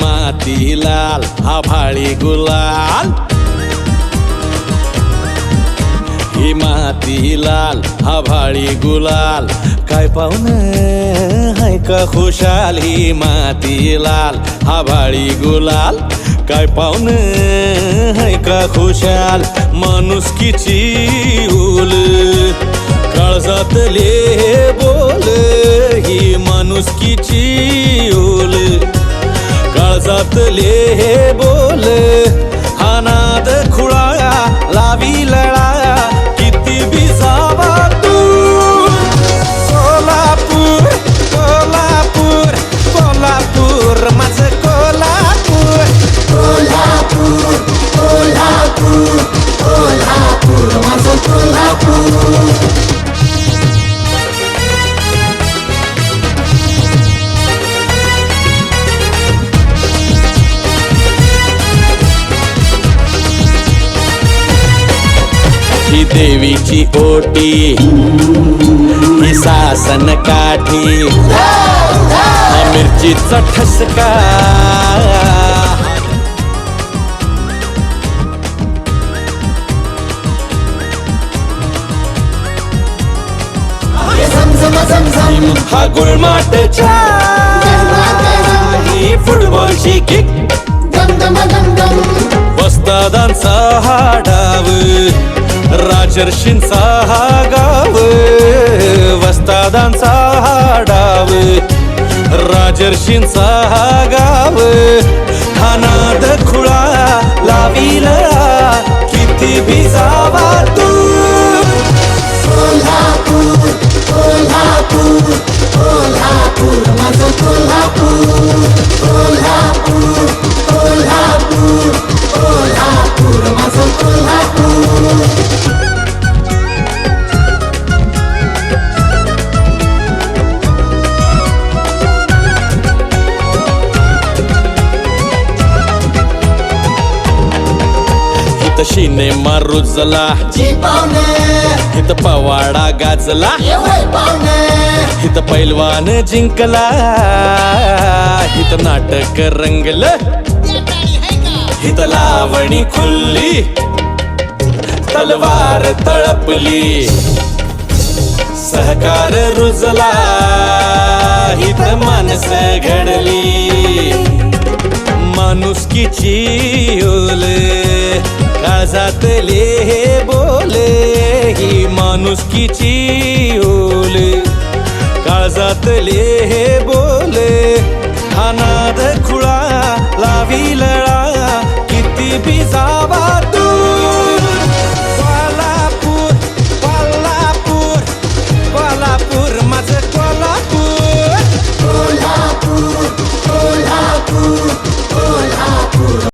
माती लाल आभाळी गुलाल. ही माती लाल आभाळी गुलाल. काय पाहुण हाय का खुशाल ही माती लाल आभाळी गुलाल. काय पाहुण हाय का खुशाल माणुसकीची उल काळजातले बोल ही माणुसकीची ओल काळजातले हे बोल. देवीची ओटी. ही सासन काठी. मिरचीचा ठसका. हा गुळमाट ही फुटबॉलची किक दम दम दम दम. हा डाव राजर्षींचा हा गाव वस्तादांचा हा डाव राजर्षींचा हा गाव. हा नाद खुळा लाविला किती भिजावा तू. कोल्हापूर कोल्हापूर कोल्हापूर हित सिनेमा रुजला जी पाहुणे. हित पवाडा गाजला. हित पैलवान जिंकला. हित नाटक रंगलं. हित लावणी खुल्ली. तलवार तळपली. सहकार रुजला. हित माणस घडली. माणुसकीची ओल हे बोले ही माणुसकीची